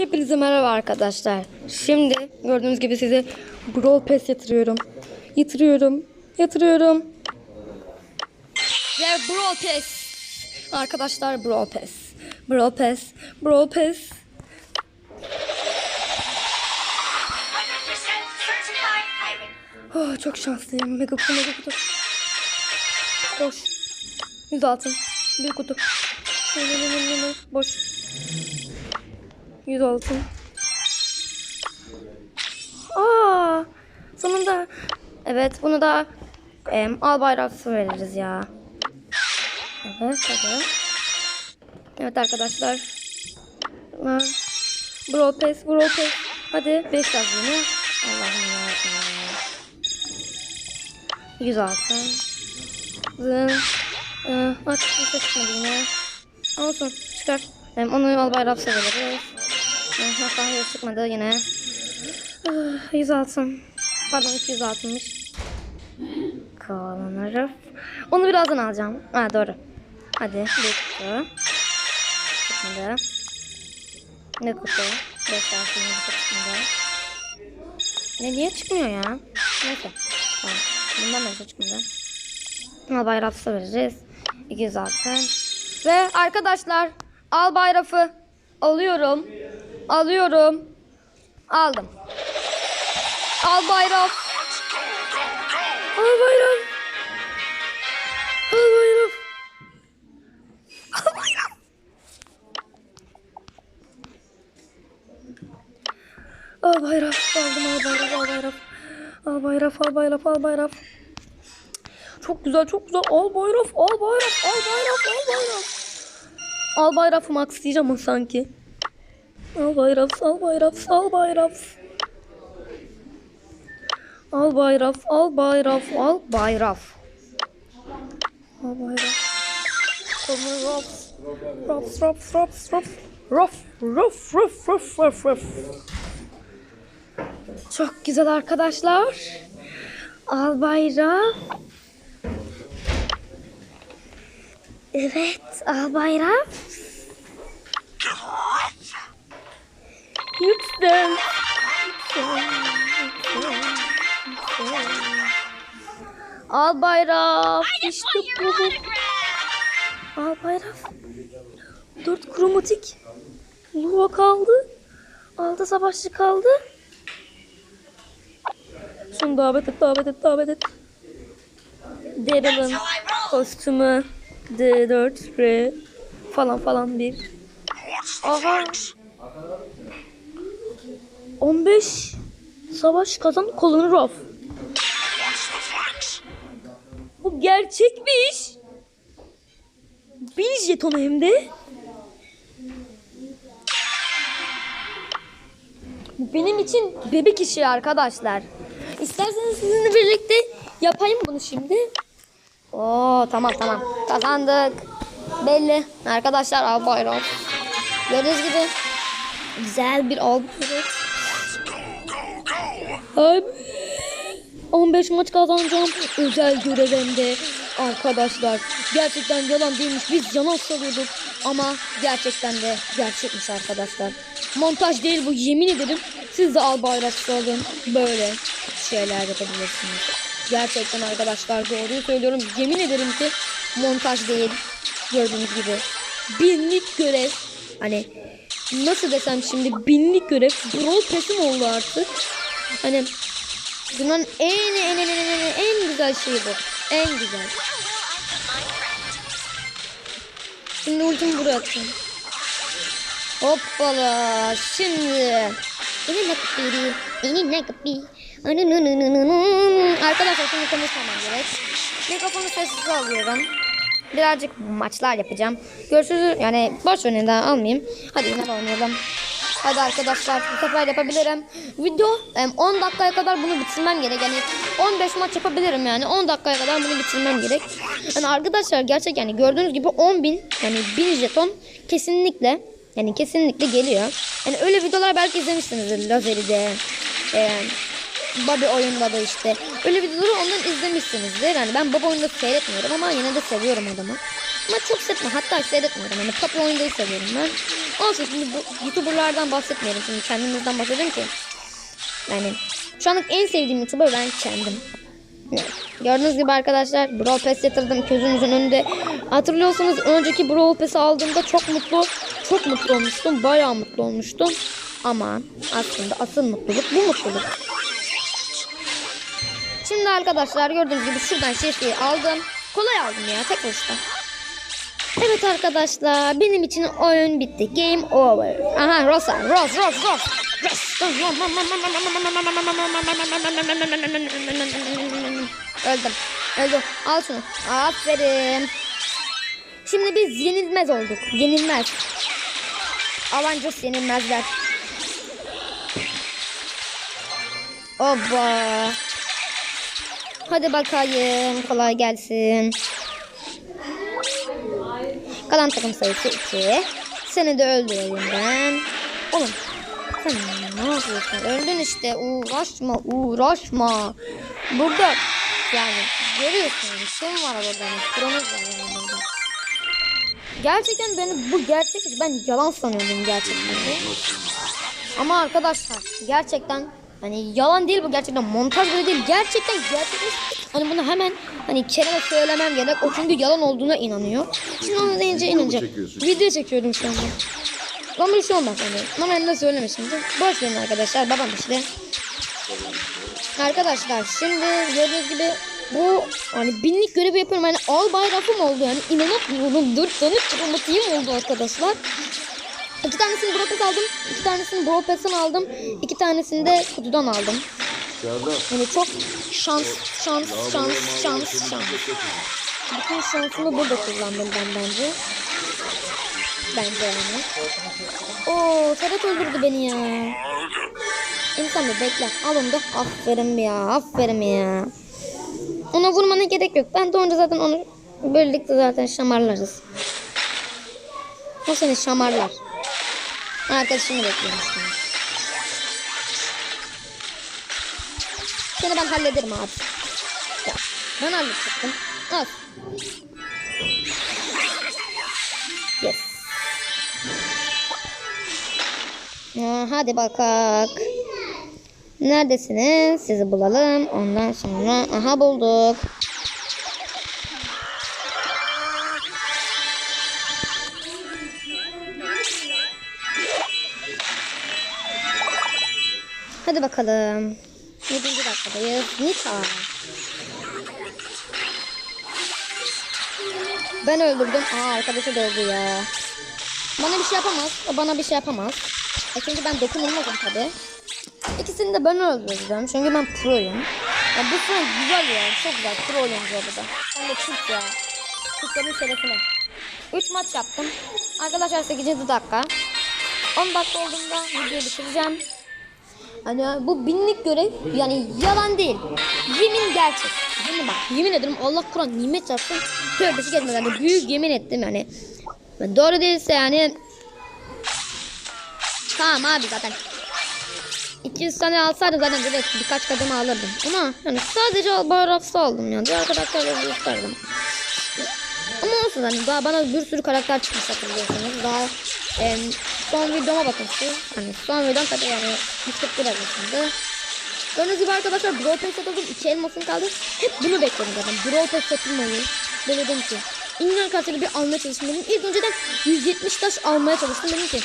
Hepinize merhaba arkadaşlar. Şimdi gördüğünüz gibi size Brawl Pass yatırıyorum. Yatırıyorum. Yatırıyorum. Ve Brawl Pass. Arkadaşlar Brawl Pass. Brawl Pass. Brawl Pass. 100% certified pirate. Oh, çok şanslıyım. Mega kutu, mega kutu. Boş. 100 altın. Bir kutu. Boş. 100 altın. Aa, sonunda. Evet, bunu da em, al bayraksı veririz ya. Evet, hadi. Evet arkadaşlar. Brawl Pass, Brawl Pass. Hadi 5 yaz yine. Allah'ım yarabbim. 100 altın. Zın. Aç bir şey. Olsun çıkar. Hem onu al bayrak veririz. Hatta hayır çıkmadı yine. Ah, 100 altın. Pardon 200 altınmış. Onu birazdan alacağım. Ha doğru. Hadi kutu. Çıkmadı. Ne kutu? 5 altın bir şey çıkmadı. Ne niye çıkmıyor ya? Neyse. Tamam. Bundan da şey çıkmadı. Al bayrafı vereceğiz. 200 altın. Ve arkadaşlar al bayrafı alıyorum. Alıyorum. Aldım. Al bayraf. Al bayraf. Al bayraf. Al bayraf. Al bayraf. Aldım al bayraf al bayraf. Al bayraf al bayraf al bayraf. Çok güzel çok güzel. Al bayraf al bayraf al bayraf al bayraf. Al bayrafı max diyeceğim sanki. Al bayraf al bayraf al bayraf. Al bayraf al bayraf al bayraf. Al bayraf. Kommer raf. Raf raf raf raf. Raf raf raf raf raf raf. Çok güzel arkadaşlar. Al bayrağı. Evet, al bayrağı. Lütfen. Al bayrağı. İşte bu. Al bayrağı. Dört kromatik. Luva kaldı. Altı savaşçı kaldı. Şunu davet et, davet et, davet et. Daryl'ın kostümü D4 R falan falan bir. Aha. 15 savaş kazan kolunu raf. Bu gerçekmiş. Bir jeton hem de. Bu benim için bebek işi arkadaşlar. İsterseniz sizinle birlikte yapayım bunu şimdi. Oo tamam tamam kazandık. Belli. Arkadaşlar al bayrak. Gördüğünüz gibi güzel bir al bayrak. Abi. 15 maç kazanacağım. Özel görevimde arkadaşlar. Gerçekten yalan değilmiş. Biz yalan sanıyorduk. Ama gerçekten de gerçekmiş arkadaşlar. Montaj değil bu yemin ederim. Siz de al bayrak alın. Böyle şeyler yapabilirsiniz. Gerçekten arkadaşlar doğruyu söylüyorum. Yemin ederim ki montaj değil. Gördüğünüz gibi. Binlik görev. Hani nasıl desem şimdi binlik görev. Brawl Pass'im oldu artık. Hani bunun en en en en en, güzel şeyi bu. En güzel. Şimdi ultimi buraya atacağım. Hoppala. Şimdi. Beni ne kapıyı? Beni ne kapıyı? Arkadaşlar şimdi konuşmamam gerek. Mikrofonu sessiz alıyorum. Birazcık maçlar yapacağım. Görüşürüz. Yani boş verin daha almayayım. Hadi yine oynayalım. Hadi arkadaşlar bu sefer yapabilirim. Video em, 10 dakikaya kadar bunu bitirmem gerek. Yani 15 maç yapabilirim yani 10 dakikaya kadar bunu bitirmem gerek. Yani arkadaşlar gerçek yani gördüğünüz gibi 10 bin yani 1000 jeton kesinlikle yani kesinlikle geliyor. Yani öyle videolar belki izlemişsinizdir Lazeri'de. E, Bobby oyunda da işte. Öyle videoları ondan izlemişsinizdir. Yani ben Bobby oyunda seyretmiyorum ama yine de seviyorum adamı. maç çok setme. Hatta seyretmiyorum. Hani top oyundayı seviyorum ben. Olsun şimdi bu YouTuber'lardan bahsetmiyorum. Şimdi kendimizden bahsediyorum ki. Yani şu anlık en sevdiğim YouTuber ben kendim. Gördüğünüz gibi arkadaşlar Brawl Pass yatırdım gözünüzün önünde. Hatırlıyorsunuz önceki Brawl Pass'i aldığımda çok mutlu, çok mutlu olmuştum. Bayağı mutlu olmuştum. Ama aslında asıl mutluluk bu mutluluk. Şimdi arkadaşlar gördüğünüz gibi şuradan şişeyi aldım. Kolay aldım ya tek başına. Evet arkadaşlar benim için oyun bitti. Game over. Aha Rosa. Ros Ros Ros. Ros. Öldüm. Öldüm. Al şunu. Aferin. Şimdi biz yenilmez olduk. Yenilmez. Avengers yenilmezler. Oba. Hadi bakayım. Kolay gelsin. Kalan takım sayısı 2. Seni de öldüreyim ben. Oğlum sen ne yapıyorsun? Öldün işte. Uğraşma, uğraşma. Burada yani görüyorsun. Şey var burada. Kromuz var burada. Gerçekten beni bu gerçek ben yalan sanıyordum gerçekten. Ama arkadaşlar gerçekten hani yalan değil bu gerçekten montaj bile değil gerçekten gerçekmiş. Hani bunu hemen hani Kerem'e söylemem gerek o çünkü yalan olduğuna inanıyor. Şimdi onu deyince inanacak. Video çekiyorum şu anda. Ama bir şey olmaz hani. Ama hem de söyleme şimdi. Boş verin arkadaşlar babam işte. Arkadaşlar şimdi gördüğünüz gibi bu hani binlik görevi yapıyorum hani al bayrafım oldu yani inanamıyorum dört tane kromatiğim oldu arkadaşlar. İki tanesini Brawl aldım. iki tanesini Pass'tan aldım. iki tanesini de kutudan aldım. Serdar. Yani çok şans, şans, şans, şans, şans. Bütün şansımı burada kullandım ben bence. Bence yani. Oo, Ferhat öldürdü beni ya. İnsan bir bekle. Al onu da. Aferin ya. Aferin ya. Ona vurmana gerek yok. Ben doğunca zaten onu birlikte zaten şamarlarız. O seni şamarlar. Arkadaşını bekliyorum şimdi. Seni ben hallederim abi. Ya, ben halledecektim. Al. Yes. Ha, hadi bakak. Neredesiniz? Sizi bulalım. Ondan sonra aha bulduk. Hadi bakalım. 7. dakikadayız. Nita. Ben öldürdüm. Aa arkadaşı da öldü ya. Bana bir şey yapamaz. O bana bir şey yapamaz. E çünkü ben dokunulmazım tabi. İkisini de ben öldüreceğim. Çünkü ben proyum. Ya bu son güzel ya. Çok güzel. Pro oyuncu bu da. Ben de Türk ya. Türklerin şerefine. 3 maç yaptım. Arkadaşlar 8. dakika. 10 dakika olduğunda videoyu bitireceğim. Hani bu binlik görev yani yalan değil. Yemin gerçek. Yemin bak yemin ederim Allah Kur'an nimet çarpsın. Tövbesi gelmez yani büyük yemin ettim yani. Ben doğru değilse yani Tamam abi zaten 200 tane alsaydı zaten direkt birkaç kademe alırdım. Ama yani sadece bayrafsı aldım ya. Diğer karakterleri gösterdim. Ama olsun hani daha bana bir sürü karakter çıkmış hatırlıyorsunuz. Daha em, son videoma bakın şu. Hani son videom tabii yani 141 arasında. Gördüğünüz gibi arkadaşlar Brawl Pass satıldım. 2 elmasım kaldı. Hep bunu bekledim zaten. Brawl Pass satılmayı. Böyle dedim ki. İngilizce kartıyla bir almaya çalıştım dedim. İlk önceden 170 taş almaya çalıştım. Dedim ki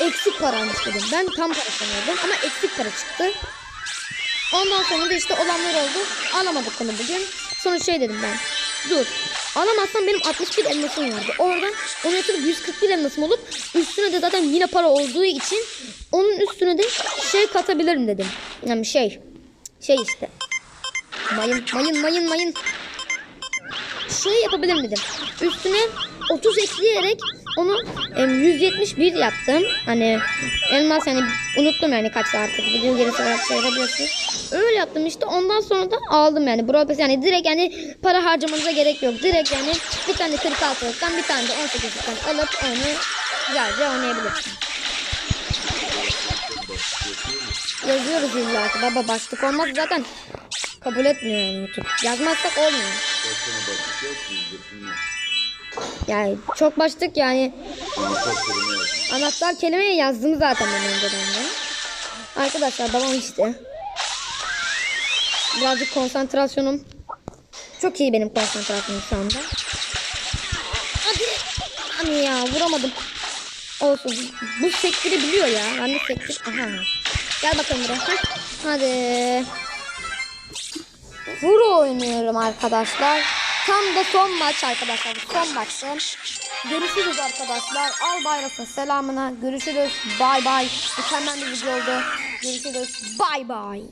eksik paraymış dedim. Ben tam para sanıyordum ama eksik para çıktı. Ondan sonra da işte olanlar oldu. Alamadık onu bugün. Sonra şey dedim ben. Dur. Alamazsam benim 61 elmasım vardı. Oradan onu yatırıp 141 elmasım olup üstüne de zaten yine para olduğu için onun üstüne de şey katabilirim dedim. Yani şey. Şey işte. Mayın mayın mayın mayın. Şey yapabilirim dedim. Üstüne 30 ekleyerek onu em, 171 yaptım. Hani elmas yani unuttum yani kaç artık video gerisi olarak seyredebilirsiniz. Öyle yaptım işte ondan sonra da aldım yani Brawl Pass yani direkt yani para harcamanıza gerek yok. Direkt yani bir tane 46'lıktan bir tane de 18'likten alıp onu güzelce oynayabilirsiniz. Yazıyoruz illa ki baba başlık olmaz zaten kabul etmiyor yani YouTube. Yazmazsak olmuyor. Yani çok başlık yani Anahtar kelime yazdım. zaten ben önceden de. Arkadaşlar devam işte. Birazcık konsantrasyonum. Çok iyi benim konsantrasyonum şu anda. Hadi. Hani ya vuramadım. Olsun. Bu sektiri biliyor ya. Ben de sektir. Aha. Gel bakalım buraya. Hadi. Vur oynuyorum arkadaşlar. Tam da son maç arkadaşlar. Son maçtı. Görüşürüz arkadaşlar. Al bayrasın selamına. Görüşürüz. Bay bay. Mükemmel bir video oldu. Görüşürüz. Bay bay.